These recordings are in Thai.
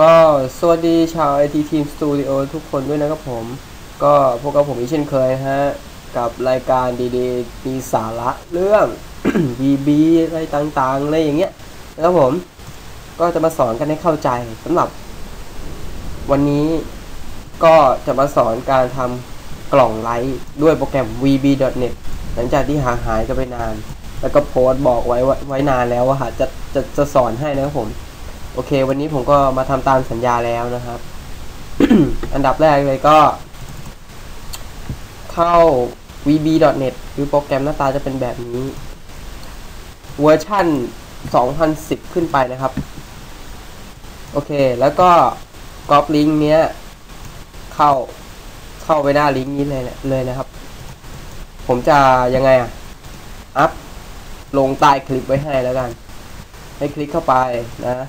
ก็สวัสดีชาว IT Team Studio ทุกคนด้วยนะครับผม ก็พบกับผมอีกเช่นเคยฮะ กับรายการดีๆ มีสาระเรื่อง BB อะไรต่างๆ อะไรอย่างเงี้ยนะครับผม ก็จะมาสอนกันให้เข้าใจสำหรับ วันนี้ก็จะมาสอนการทำกล่องไลท์ด้วยโปรแกรม VB.net หลังจากที่หาหายกันไปนาน แล้วก็โพสต์บอกไว้ไว้นานแล้วว่าจะจะจะสอนให้นะครับผม โอเค วันนี้ผมก็มาทำตามสัญญาแล้วนะครับ อันดับแรกเลยก็ เข้า vb.net คือโปรแกรมหน้าตาจะเป็นแบบนี้ เวอร์ชั่น 2010 ขึ้นไปนะครับ โอเค แล้วก็ก๊อปลิงก์เนี้ย เข้าเข้าไปหน้าลิงก์นี้เลยเลยนะครับ ผมจะยังไงอะอัพลงใต้คลิปไว้ให้แล้วกัน ให้คลิกเข้าไปนะ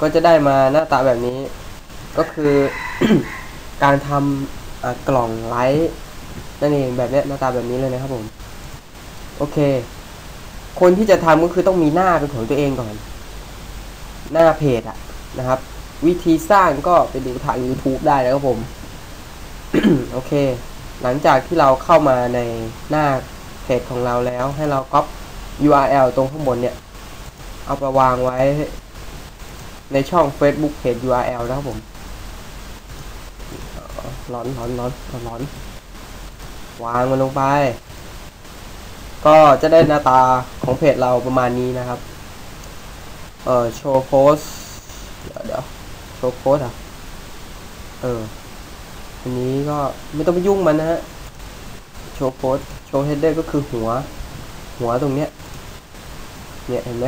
ก็จะได้มาหน้าตาแบบนี้ ก็คือการทำกล่องไลท์นั่นเองแบบนี้หน้าตาแบบนี้เลยนะครับผม โอเค คนที่จะทำก็คือต้องมีหน้าเป็นของตัวเองก่อน หน้าเพจอะนะครับ วิธีสร้างก็ไปดูทาง YouTube ได้นะครับผม โอเค หลังจากที่เราเข้ามาในหน้าเพจของเราแล้ว ให้เราก๊อป URL ตรงข้างบนเนี่ย เอาไปวางไว้ ในช่อง Facebook Page URL นะครับผมร้อนร้อนร้อนร้อน วางมันลงไป ก็จะได้หน้าตาของเพจเราประมาณนี้นะครับ เออโชว์โพสเดี๋ยวเดี๋ยวโชว์โพสอะ เออ อันนี้ก็ไม่ต้องไปยุ่งมันนะฮะ โชว์โพสโชว์เฮดเดอร์ก็คือหัว หัวตรงเนี้ย เนี่ยเห็นไหม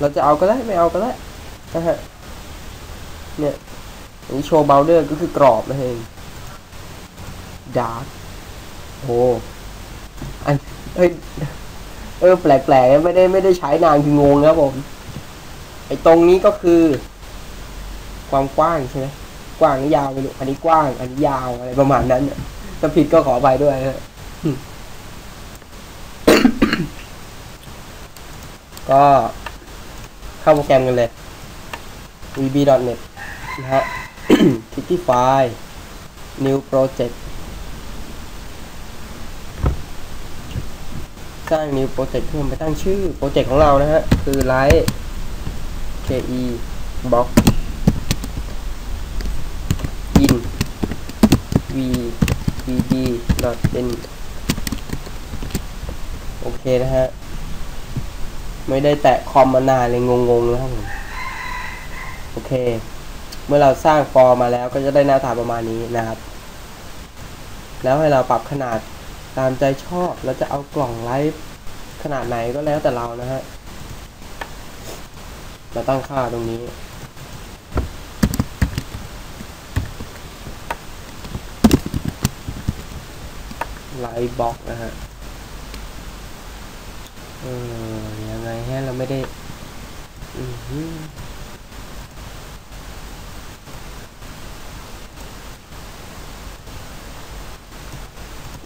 เราจะเอาก็ได้ไม่เอาก็ได้ ฮะเนี่ยอันนี้โชว์เบลเดอร์ก็คือกรอบนะเองดาร์กโอ้อันเอ้ยเออแปลกๆไม่ได้ไม่ได้ใช้นานคืองงครับผม ไอตรงนี้ก็คือ ความกว้างใช่ไหมกว้างยาวไปดูอันนี้กว้าง อันนี้ยาวอะไรประมาณนั้นถ้าผิดก็ขอไปด้วยนะก็เข้าโปรแกรมกันเลย vb.net นะฮะ คลิกที่ไฟล์ new project สร้าง new project ขึ้นไปตั้งชื่อโปรเจกต์ของเรานะฮะ คือ light ke box in v vb n โอเคนะฮะ ไม่ได้แตะคอมมานานเลยงงๆนะครับผม โอเค เมื่อเราสร้างฟอร์มมาแล้วก็จะได้หน้าตาประมาณนี้นะครับ แล้วให้เราปรับขนาดตามใจชอบแล้วจะเอากล่องไลฟ์ขนาดไหนก็แล้วแต่เรานะฮะมาตั้งค่าตรงนี้ ไลฟ์บล็อกนะฮะเออยังไงฮะเราไม่ได้ อือหือ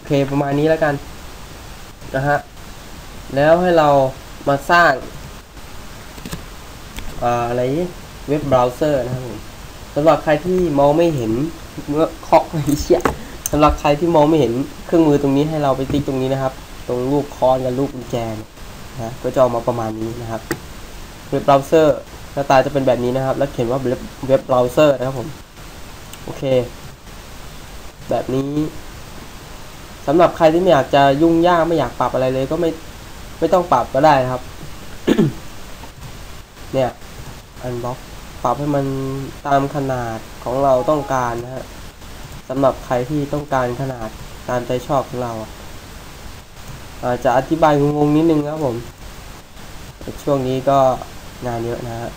โอ เคประมาณนี้แล้วกันนะฮะแล้วให้เรามาสร้างอะไรเว็บเบราว์เซอร์นะครับผมสำหรับใครที่มองไม่เห็นเมื่อเคาะไอ้เชี่ยสำหรับใครที่มองไม่เห็นเครื่องมือตรงนี้ให้เราไปติ๊กตรงนี้นะครับ ตรงรูปคอนกับรูปกุญแจนะก็จะออกมาประมาณนี้นะครับเว็บเบราว์เซอร์หน้าตาจะเป็นแบบนี้นะครับ แล้วเขียนว่าเว็บเว็บเบราว์เซอร์นะครับผม โอเค แบบนี้ สำหรับใครที่ไม่อยากจะยุ่งยากไม่อยากปรับอะไรเลย ก็ไม่ไม่ต้องปรับก็ได้ครับ เนี่ยอันบล็อกปรับให้มันตามขนาดของเราต้องการนะฮะสำหรับใครที่ต้องการขนาดตามใจชอบของเราอาจจะอธิบายงงๆนิดนึงครับผม ช่วงนี้ก็งานเยอะนะฮะ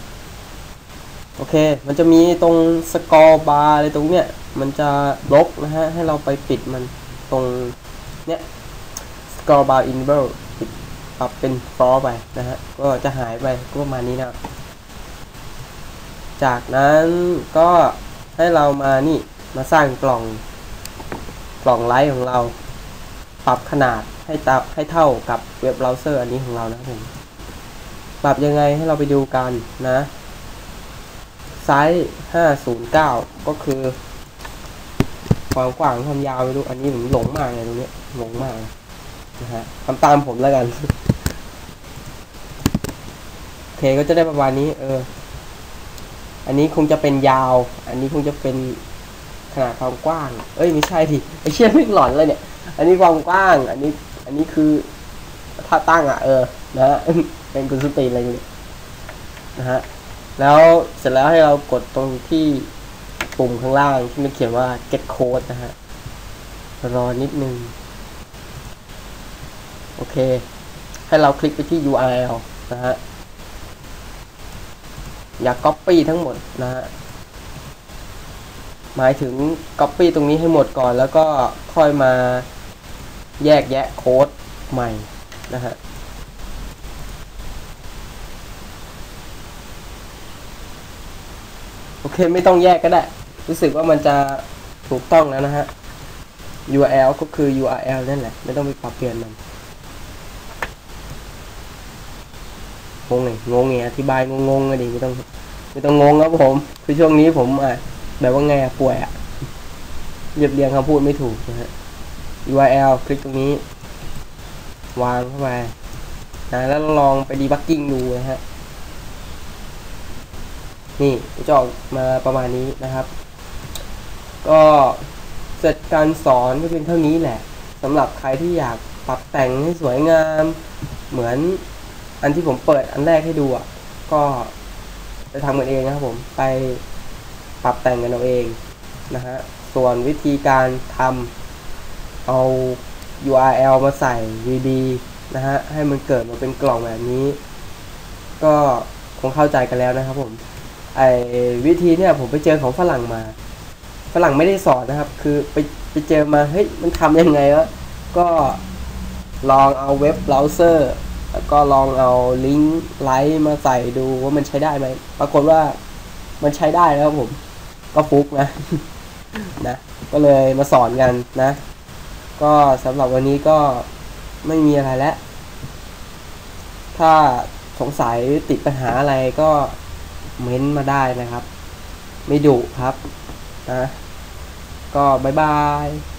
โอเค มันจะมีตรงสกอร์บาร์อะไรตรงเนี้ย มันจะบลบนะฮะ ให้เราไปปิดมัน ตรงเนี้ย score bar enable ปรับเป็น for ไปนะฮะ ก็จะหายไปก็ประมาณนี้นะจากนั้นก็ให้เรามานี่มาสร้างกล่องกล่องไลท์ของเรา ปรับขนาดให้ตาให้เท่ากับเว็บเบราว์เซอร์อันนี้ของเรานะครับผมปรับยังไงให้เราไปดูกันนะไซส์509 ก็คือ ความกว้างความยาวไม่รู้ อันนี้ผมหลงมากเลยตรงนี้หลงมากนะฮะทำตามผมแล้วกันโอเคก็จะได้ประมาณนี้ เออ อันนี้คงจะเป็นยาว อันนี้คงจะเป็นขนาดความกว้าง เอ้ยไม่ใช่ทีไอเชี่ยไม่หลอนเลยเนี่ย อันนี้ความกว้าง อันนี้ อันนี้คือถ้าตั้งอะ เออ นะฮะ เป็นกุศตีอะไรอย่างเงี้ยนะฮะ แล้วเสร็จแล้วให้เรากดตรงที่ ปุ่มข้างล่างที่มันเขียนว่า get code นะฮะ รอนิดนึง โอเค ให้เราคลิกไปที่ URL นะฮะ อย่า copy ทั้งหมดนะฮะ หมายถึง copy ตรงนี้ให้หมดก่อนแล้วก็ค่อยมาแยกแยะโค้ดใหม่นะฮะโอเค ไม่ต้องแยกก็ได้ รู้สึกว่ามันจะถูกต้องแล้วนะฮะ URL ก็คือ URL นั่นแหละ ไม่ต้องไปปรับเปลี่ยนมันงงไงงงไงอธิบายงงๆเลยดิไม่ต้องไม่ต้องงงครับผม คือช่วงนี้ผมอะแบบว่าไงอะป่วยอะเรียบเรียงคำพูดไม่ถูกนะฮะ URL คลิกตรงนี้ วางเข้าไปนะแล้วลองไปดีบักกิ้งดูนะฮะ นี่จะออกมาประมาณนี้นะครับ ก็เสร็จการสอนก็เป็นเท่านี้แหละสำหรับใครที่อยากปรับแต่งให้สวยงาม เหมือนอันที่ผมเปิดอันแรกให้ดูอะก็ไปทำกันเองนะครับผมไปปรับแต่งกันเอาเองนะฮะส่วนวิธีการทำเอา URL มาใส่ VB นะฮะให้มันเกิดมาเป็นกล่องแบบนี้ ก็คงเข้าใจกันแล้วนะครับผมไอ้วิธีเนี่ยผมไปเจอของฝรั่งมา ฝรั่งไม่ได้สอนนะครับ คือไปไปเจอมาเฮ้ยมันทำยังไงวะก็ลองเอาเว็บเบราว์เซอร์แล้วก็ลองเอาลิงก์ไลท์มาใส่ดูว่ามันใช้ได้ไหมปรากฏว่ามันใช้ได้แล้วครับผม ก็ฟุกนะนะก็เลยมาสอนกันนะ ก็สำหรับวันนี้ก็ไม่มีอะไรแล้ว ถ้าสงสัยติดปัญหาอะไรก็เม้นต์มาได้นะครับ ไม่ดุครับนะ ก็บายบาย